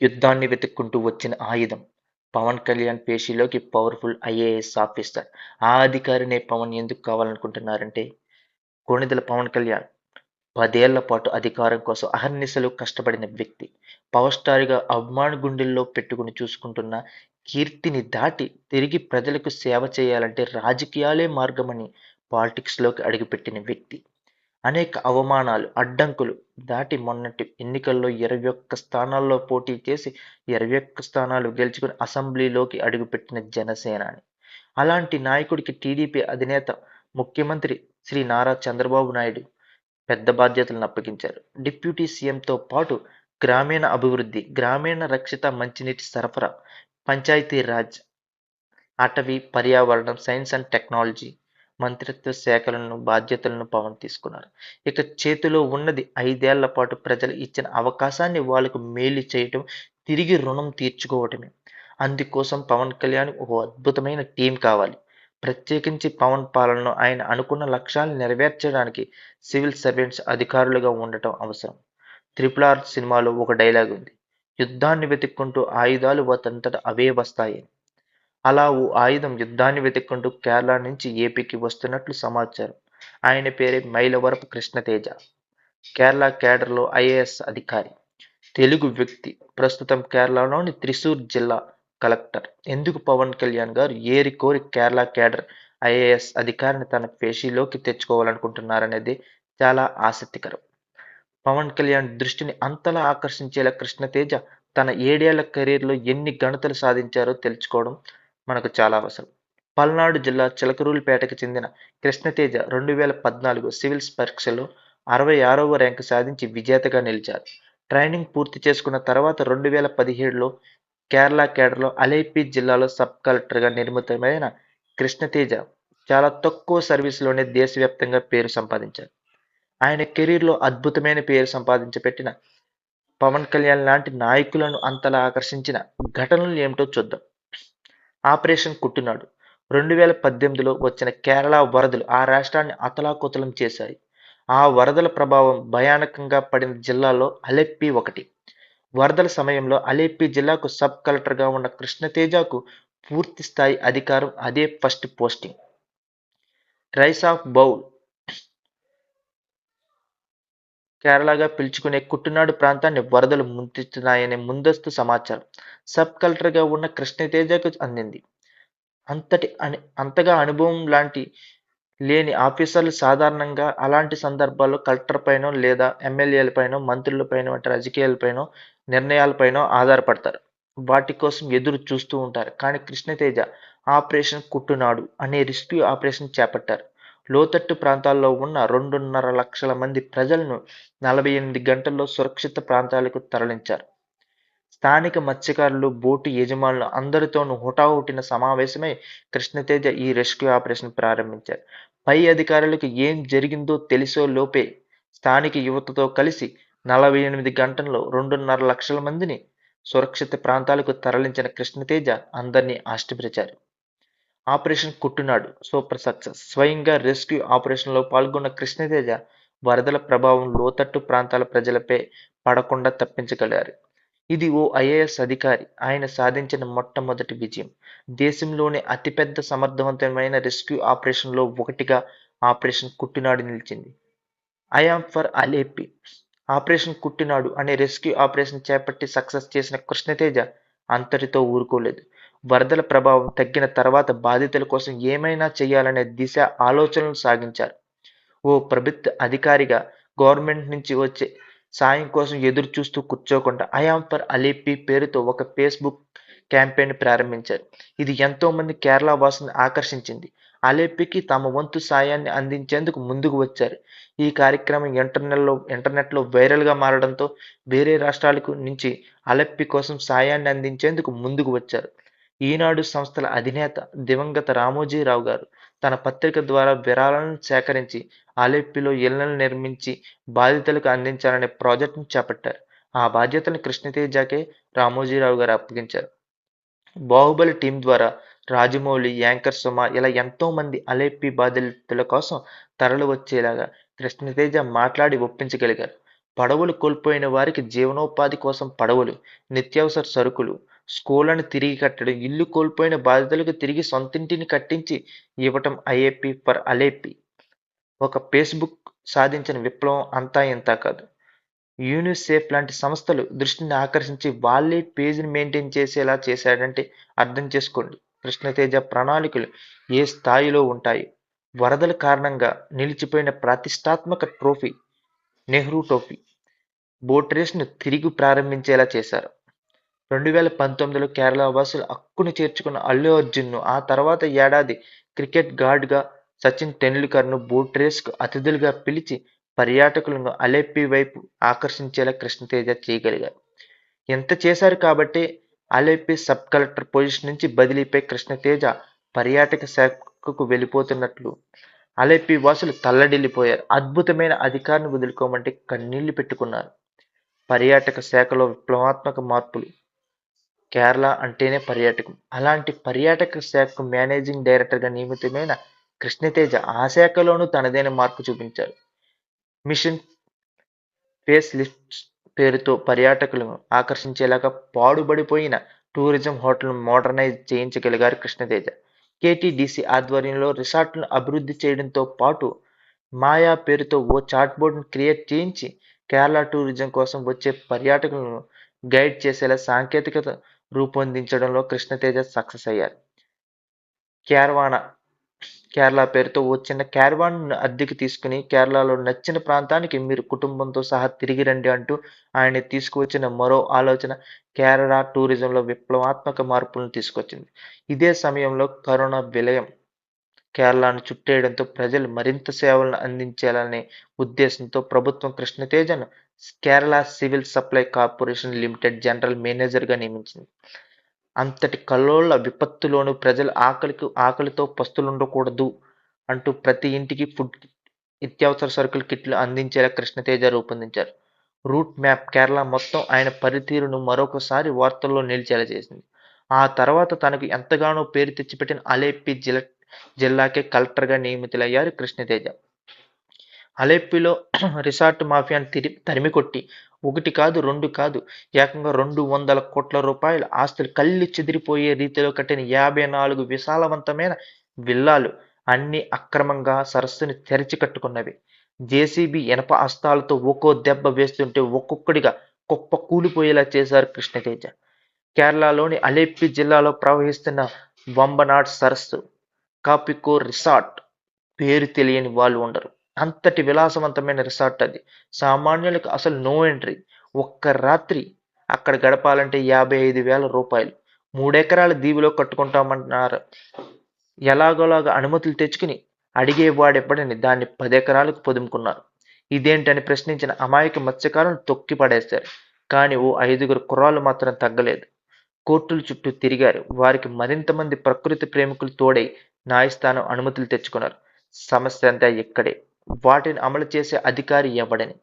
యుద్ధాన్ని వెతుక్కుంటూ వచ్చిన ఆయుధం. పవన్ కళ్యాణ్ పేషీలోకి పవర్ఫుల్ ఐఏఎస్ ఆఫీసర్. ఆ అధికారినే పవన్ ఎందుకు కావాలనుకుంటున్నారంటే కొణిదల పవన్ కళ్యాణ్. పదేళ్ళ పాటు అధికారం కోసం అహర్నిశలు కష్టపడిన వ్యక్తి. పవర్ స్టార్గా అభిమాన గుండెల్లో పెట్టుకుని చూసుకుంటున్న కీర్తిని దాటి తిరిగి ప్రజలకు సేవ చేయాలంటే రాజకీయాలే మార్గమని పాలిటిక్స్లోకి అడుగుపెట్టిన వ్యక్తి. అనేక అవమానాలు అడ్డంకులు దాటి మొన్నటి ఎన్నికల్లో ఇరవై ఒక్క స్థానాల్లో పోటీ చేసి ఇరవై ఒక్క స్థానాలు గెలుచుకుని అసెంబ్లీలోకి అడుగుపెట్టిన జనసేనాని. అలాంటి నాయకుడికి టీడీపీ అధినేత ముఖ్యమంత్రి శ్రీ నారా చంద్రబాబు నాయుడు పెద్ద బాధ్యతలను అప్పగించారు. డిప్యూటీ సీఎంతో పాటు గ్రామీణ అభివృద్ధి గ్రామీణ రక్షిత మంచినీటి సరఫరా పంచాయతీ రాజ్ అటవీ పర్యావరణం సైన్స్ అండ్ టెక్నాలజీ మంత్రిత్వ శాఖలను బాధ్యతలను పవన్ తీసుకున్నారు. ఇక చేతిలో ఉన్నది ఐదేళ్ళ పాటు ప్రజలు ఇచ్చిన అవకాశాన్ని వాళ్ళకు మేలు చేయటం తిరిగి రుణం తీర్చుకోవటమే. అందుకోసం పవన్ కళ్యాణ్ ఓ అద్భుతమైన టీం కావాలి. ప్రత్యేకించి పవన్ పాలనను ఆయన అనుకున్న లక్ష్యాలను నెరవేర్చడానికి సివిల్ సర్వెంట్స్ అధికారులుగా ఉండటం అవసరం. త్రిపుల్ ఆర్ సినిమాలో ఒక డైలాగ్ ఉంది. యుద్ధాన్ని వెతుక్కుంటూ ఆయుధాలు వాతంతట అవే వస్తాయి. అలా ఓ ఆయుధం యుద్ధాన్ని వెతుక్కుంటూ కేరళ నుంచి ఏపీకి వస్తున్నట్లు సమాచారం. ఆయన పేరే మైలవరపు కృష్ణతేజ. కేరళ కేడర్లో ఐఏఎస్ అధికారి. తెలుగు వ్యక్తి. ప్రస్తుతం కేరళలోని త్రిశూర్ జిల్లా కలెక్టర్. ఎందుకు పవన్ కళ్యాణ్ గారు ఏరి కోరి కేరళ కేడర్ ఐఏఎస్ అధికారిని తన పేషీలోకి తెచ్చుకోవాలనుకుంటున్నారనేది చాలా ఆసక్తికరం. పవన్ కళ్యాణ్ దృష్టిని అంతలా ఆకర్షించేలా కృష్ణతేజ తన ఏడేళ్ళ కెరీర్లో ఎన్ని ఘనతలు సాధించారో తెలుసుకోవడం మనకు చాలా అవసరం. పల్నాడు జిల్లా చిలకరూలుపేటకు చెందిన కృష్ణతేజ రెండు వేల పద్నాలుగు సివిల్స్ పరీక్షలో అరవై ఆరవ ర్యాంకు సాధించి విజేతగా నిలిచారు. ట్రైనింగ్ పూర్తి చేసుకున్న తర్వాత రెండు వేల పదిహేడులో కేరళ కేడర్లో అలైపి జిల్లాలో సబ్ కలెక్టర్గా నిర్మితమైన కృష్ణతేజ చాలా తక్కువ సర్వీసులోనే దేశవ్యాప్తంగా పేరు సంపాదించారు. ఆయన కెరీర్లో అద్భుతమైన పేరు సంపాదించబెట్టిన పవన్ కళ్యాణ్ లాంటి నాయకులను అంతలా ఆకర్షించిన ఘటనలు ఏమిటో చూద్దాం. ఆపరేషన్ కుట్టునాడు. రెండు వేల పద్దెనిమిదిలో వచ్చిన కేరళ వరదలు ఆ రాష్ట్రాన్ని అతలాకుతలం చేశాయి. ఆ వరదల ప్రభావం భయానకంగా పడిన జిల్లాలో అలెప్పి ఒకటి. వరదల సమయంలో అలెప్పి జిల్లాకు సబ్ కలెక్టర్గా ఉన్న కృష్ణతేజకు పూర్తి స్థాయి అధికారం అదే first posting. Rice of bowl కేరళగా పిలుచుకునే కుట్టునాడు ప్రాంతాన్ని వరదలు ముంచెత్తుతున్నాయనే ముందస్తు సమాచారం సబ్ కలెక్టర్గా ఉన్న కృష్ణతేజకు అందింది. అంతటి అని అంతగా అనుభవం లాంటి లేని ఆఫీసర్లు సాధారణంగా అలాంటి సందర్భాల్లో కలెక్టర్ పైన లేదా ఎమ్మెల్యేలపైనో మంత్రులపైనో వంటి రాజకీయాలపైనో నిర్ణయాలపైనో ఆధారపడతారు. వాటి కోసం ఎదురు చూస్తూ ఉంటారు. కానీ కృష్ణతేజ ఆపరేషన్ కుట్టునాడు అనే రెస్క్యూ ఆపరేషన్ చేపట్టారు. లోతట్టు ప్రాంతాల్లో ఉన్న రెండున్నర లక్షల మంది ప్రజలను నలభై ఎనిమిది గంటల్లో సురక్షిత ప్రాంతాలకు తరలించారు. స్థానిక మత్స్యకారులు బోటు యజమానులు అందరితోనూ హుటాహుటిన సమావేశమై కృష్ణతేజ ఈ రెస్క్యూ ఆపరేషన్ ప్రారంభించారు. పై అధికారులకు ఏం జరిగిందో తెలిసో లోపే స్థానిక యువతతో కలిసి నలభై ఎనిమిది గంటల్లో రెండున్నర లక్షల మందిని సురక్షిత ప్రాంతాలకు తరలించిన కృష్ణతేజ అందరినీ ఆశ్చర్యపరిచారు. ఆపరేషన్ కుట్టునాడు. Super success. స్వయంగా రెస్క్యూ ఆపరేషన్లో పాల్గొన్న కృష్ణతేజ వరదల ప్రభావం లోతట్టు ప్రాంతాల ప్రజలపై పడకుండా తప్పించగలిగారు. ఇది ఓ ఐఏఎస్ అధికారి. ఆయన సాధించిన మొట్టమొదటి విజయం. దేశంలోనే అతిపెద్ద సమర్థవంతమైన రెస్క్యూ ఆపరేషన్లో ఒకటిగా ఆపరేషన్ కుట్టినాడు నిలిచింది. I am for Alleppey. Operation Kuttanad అనే రెస్క్యూ ఆపరేషన్ చేపట్టి సక్సెస్ చేసిన కృష్ణతేజ అంతటితో ఊరుకోలేదు. వరదల ప్రభావం తగ్గిన తర్వాత బాధితుల కోసం ఏమైనా చేయాలనే దిశ ఆలోచనలు సాగించారు. ఓ ప్రభుత్వ అధికారిగా గవర్నమెంట్ నుంచి వచ్చే సాయం కోసం ఎదురు చూస్తూ కూర్చోకుండా ఐఆమ్ ఫర్ అలీపి పేరుతో ఒక ఫేస్బుక్ క్యాంపెయిన్ ప్రారంభించారు. ఇది ఎంతోమంది కేరళ వాసులను ఆకర్షించింది. అలేపికి తమ వంతు సాయాన్ని అందించేందుకు ముందుకు వచ్చారు. ఈ కార్యక్రమం ఇంటర్నెట్లో ఇంటర్నెట్లో వైరల్గా మారడంతో వేరే రాష్ట్రాలకు నుంచి అలెప్పి కోసం సాయాన్ని అందించేందుకు ముందుకు వచ్చారు. ఈనాడు సంస్థల అధినేత దివంగత రామోజీరావు గారు తన పత్రిక ద్వారా విరాళాలను సేకరించి ఆలెప్పిలో ఇళ్ళను నిర్మించి బాధితులకు అందించాలనే ప్రాజెక్టును చేపట్టారు. ఆ బాధ్యతను కృష్ణతేజాకే రామోజీరావు గారు అప్పగించారు. బాహుబలి టీం ద్వారా రాజమౌళి యాంకర్ సుమ ఇలా ఎంతో మంది అలేపి బాధితుల కోసం తరలి వచ్చేలాగా కృష్ణతేజ మాట్లాడి ఒప్పించగలిగారు. పడవలు కోల్పోయిన వారికి జీవనోపాధి కోసం పడవలు నిత్యావసర సరుకులు స్కూళ్ళను తిరిగి కట్టడం ఇల్లు కోల్పోయిన బాధితులకు తిరిగి సొంతింటిని కట్టించి ఇవ్వటం ఐఏపీ ఫర్ అలేపీ. ఒక ఫేస్బుక్ సాధించిన విప్లవం అంతా ఇంతా కాదు. యూనిసెఫ్ లాంటి సంస్థలు దృష్టిని ఆకర్షించి వాళ్ళే పేజీని మెయింటైన్ చేసేలా చేశాడంటే అర్థం చేసుకోండి. కృష్ణతేజ ప్రణాళికలు ఏ స్థాయిలో ఉంటాయి? వరదల కారణంగా నిలిచిపోయిన ప్రతిష్టాత్మక ట్రోఫీ నెహ్రూ ట్రోఫీ. బోట్ రేస్ను తిరిగి ప్రారంభించేలా చేశారు. రెండు వేల పంతొమ్మిదిలో కేరళ వాసులు హక్కును చేర్చుకున్న అల్లు అర్జున్ను ఆ తర్వాత ఏడాది క్రికెట్ గార్డ్గా సచిన్ టెండూల్కర్ను బోట్ రేస్కు అతిథులుగా పిలిచి పర్యాటకులను అలెప్పి వైపు ఆకర్షించేలా కృష్ణతేజ చేయగలిగారు. ఇంత చేశారు కాబట్టి అలెప్పి సబ్ కలెక్టర్ పొజిషన్ నుంచి బదిలీపై కృష్ణతేజ పర్యాటక శాఖకు వెళ్ళిపోతున్నట్లు. అలెప్పి వాసులు తల్లడిల్లిపోయారు. అద్భుతమైన అధికారిని వదులుకోమంటే కన్నీళ్ళు పెట్టుకున్నారు. పర్యాటక శాఖలో విప్లవాత్మక మార్పులు కేరళ అంటేనే పర్యాటకం. అలాంటి పర్యాటక శాఖ మేనేజింగ్ డైరెక్టర్గా నియమితమైన కృష్ణతేజ ఆ శాఖలోనూ తనదైన మార్పు చూపించారు. మిషన్ ఫేస్ లిఫ్ట్ పేరుతో పర్యాటకులను ఆకర్షించేలాగా పాడుబడిపోయిన టూరిజం హోటల్ మోడర్నైజ్ చేయించగలిగారు కృష్ణతేజ. కేటీడీసీ ఆధ్వర్యంలో రిసార్ట్లను అభివృద్ధి చేయడంతో పాటు మాయా పేరుతో ఓ చాట్ బోర్డును క్రియేట్ చేయించి కేరళ టూరిజం కోసం వచ్చే పర్యాటకులను గైడ్ చేసేలా సాంకేతికత రూపొందించడంలో కృష్ణతేజ సక్సెస్ అయ్యారు. క్యార్వానా కేరళ పేరుతో ఓ చిన్న క్యార్వాన్ అద్దెకి తీసుకుని కేరళలో నచ్చిన ప్రాంతానికి మీరు కుటుంబంతో సహా తిరిగి రండి అంటూ ఆయన తీసుకువచ్చిన మరో ఆలోచన కేరళ టూరిజంలో విప్లవాత్మక మార్పులను తీసుకొచ్చింది. ఇదే సమయంలో కరోనా విలయం కేరళను చుట్టేయడంతో ప్రజలు మరింత సేవలను అందించాలనే ఉద్దేశంతో ప్రభుత్వం కృష్ణతేజను Kerala civil supply corporation limited general మేనేజర్గా నియమించింది. అంతటి కల్లోల విపత్తులోనూ ప్రజలు ఆకలికి ఆకలితో పస్తులుండకూడదు అంటూ ప్రతి ఇంటికి ఫుడ్ నిత్యావసర సరుకుల కిట్లు అందించేలా కృష్ణతేజ రూపొందించారు. రూట్ మ్యాప్ కేరళ మొత్తం ఆయన పనితీరును మరొకసారి వార్తల్లో నిలిచేలా చేసింది. ఆ తర్వాత తనకు ఎంతగానో పేరు తెచ్చిపెట్టిన అలేపి జిల్లా జిల్లాకే కలెక్టర్గా నియమితులయ్యారు కృష్ణతేజ. అలెప్పిలో రిసార్ట్ మాఫియాను తిరి తరిమికొట్టి. ఒకటి కాదు రెండు కాదు. ఏకంగా రెండు వందల కోట్ల రూపాయల ఆస్తులు కళ్ళు చెదిరిపోయే రీతిలో కట్టిన యాభై నాలుగు విశాలవంతమైన విల్లాలు అన్ని అక్రమంగా సరస్సుని తెరిచి కట్టుకున్నవి. జేసీబీ ఇనప అస్తాలతో ఒక్కో దెబ్బ వేస్తుంటే ఒక్కొక్కడిగా కుప్ప కూలిపోయేలా చేశారు కృష్ణతేజ. కేరళలోని అలెప్పి జిల్లాలో ప్రవహిస్తున్న వంబనాడ్ సరస్సు కాపికో రిసార్ట్ పేరు తెలియని వాళ్ళు ఉండరు. అంతటి విలాసవంతమైన రిసార్ట్ అది. సామాన్యులకు అసలు నో ఎంట్రీ. ఒక్క రాత్రి అక్కడ గడపాలంటే యాభై ఐదు వేల రూపాయలు. మూడెకరాల దీవిలో కట్టుకుంటామంటున్నారు ఎలాగోలాగా అనుమతులు తెచ్చుకుని అడిగేవాడెప్పడని దాన్ని పదెకరాలకు పొదుముకున్నారు. ఇదేంటని ప్రశ్నించిన అమాయక మత్స్యకారులను తొక్కి పడేశారు. కానీ ఓ ఐదుగురు కుర్రాళ్ళు మాత్రం తగ్గలేదు. కోర్టుల చుట్టూ తిరిగారు. వారికి మరింత మంది ప్రకృతి ప్రేమికులు తోడై న్యాయస్థానం అనుమతులు తెచ్చుకున్నారు. సమస్య అంతా ఇక్కడే. వాటిని అమలు చేసే అధికారి ఎవడని.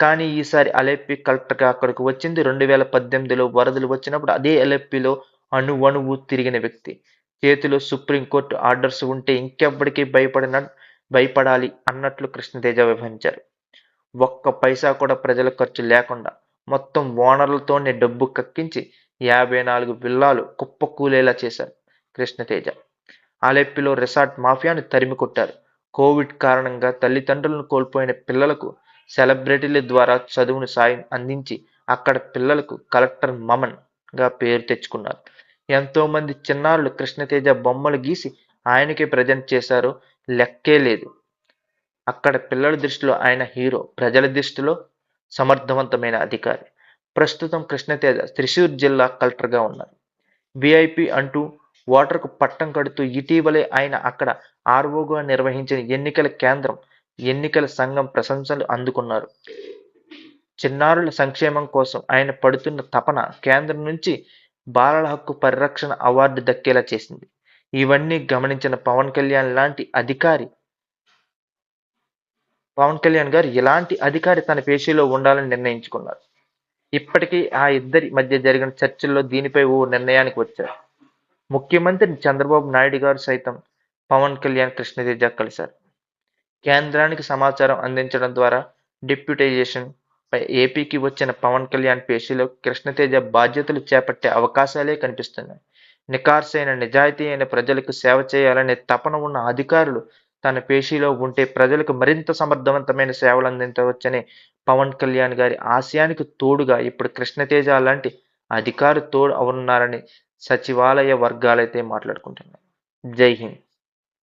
కానీ ఈసారి అలెప్పి కలెక్టర్గా అక్కడికి వచ్చింది రెండు వేల పద్దెనిమిదిలో వరదలు వచ్చినప్పుడు అదే అలెప్పిలో అణువణువు తిరిగిన వ్యక్తి. చేతిలో సుప్రీంకోర్టు ఆర్డర్స్ ఉంటే ఇంకెవ్వడికి భయపడిన భయపడాలి అన్నట్లు కృష్ణతేజ వివరించారు ఒక్క పైసా కూడా ప్రజల ఖర్చు లేకుండా మొత్తం ఓనర్లతోనే డబ్బు కక్కించి యాభై నాలుగు విల్లాలు కుప్పకూలేలా చేశారు కృష్ణతేజ. అలెప్పిలో రిసార్ట్ మాఫియాను తరిమి కొట్టారు కోవిడ్ కారణంగా తల్లిదండ్రులను కోల్పోయిన పిల్లలకు సెలబ్రిటీల ద్వారా చదువును సాయం అందించి అక్కడ పిల్లలకు కలెక్టర్ మమన్గా పేరు తెచ్చుకున్నారు. ఎంతో మంది చిన్నారులు కృష్ణతేజ బొమ్మలు గీసి ఆయనకే ప్రజెంట్ చేశారు. లెక్కే లేదు. అక్కడ పిల్లల దృష్టిలో ఆయన హీరో ప్రజల దృష్టిలో సమర్థవంతమైన అధికారి. ప్రస్తుతం కృష్ణతేజ త్రిశూర్ జిల్లా కలెక్టర్గా ఉన్నారు. విఐపి అంటూ ఓటర్కు పట్టం కడుతూ ఇటీవలే ఆయన అక్కడ ఆర్వోగా నిర్వహించిన ఎన్నికల కేంద్రం ఎన్నికల సంఘం ప్రశంసలు అందుకున్నారు. చిన్నారుల సంక్షేమం కోసం ఆయన పడుతున్న తపన కేంద్రం నుంచి బాలల హక్కు పరిరక్షణ అవార్డు దక్కేలా చేసింది. ఇవన్నీ గమనించిన పవన్ కళ్యాణ్ లాంటి అధికారి పవన్ కళ్యాణ్ గారు ఇలాంటి అధికారి తన పేషీలో ఉండాలని నిర్ణయించుకున్నారు. ఇప్పటికీ ఆ ఇద్దరి మధ్య జరిగిన చర్చల్లో దీనిపై ఓ నిర్ణయానికి వచ్చారు. ముఖ్యమంత్రి చంద్రబాబు నాయుడు గారు సైతం పవన్ కళ్యాణ్ కృష్ణతేజ కలిశారు. కేంద్రానికి సమాచారం అందించడం ద్వారా డిప్యూటైజేషన్ పై- ఏపీకి వచ్చిన పవన్ కళ్యాణ్ పేషీలో కృష్ణతేజ బాధ్యతలు చేపట్టే అవకాశాలే కనిపిస్తున్నాయి. నికార్సైన నిజాయితీ అయిన ప్రజలకు సేవ చేయాలనే తపన ఉన్న అధికారులు తన పేషీలో ఉంటే ప్రజలకు మరింత సమర్థవంతమైన సేవలు అందించవచ్చనే పవన్ కళ్యాణ్ గారి ఆశయానికి తోడుగా ఇప్పుడు కృష్ణతేజ లాంటి అధికారు తోడు ఉన్నారని సచివాలయ వర్గాలైతే మాట్లాడుకుంటున్నాయి. జై హింద్.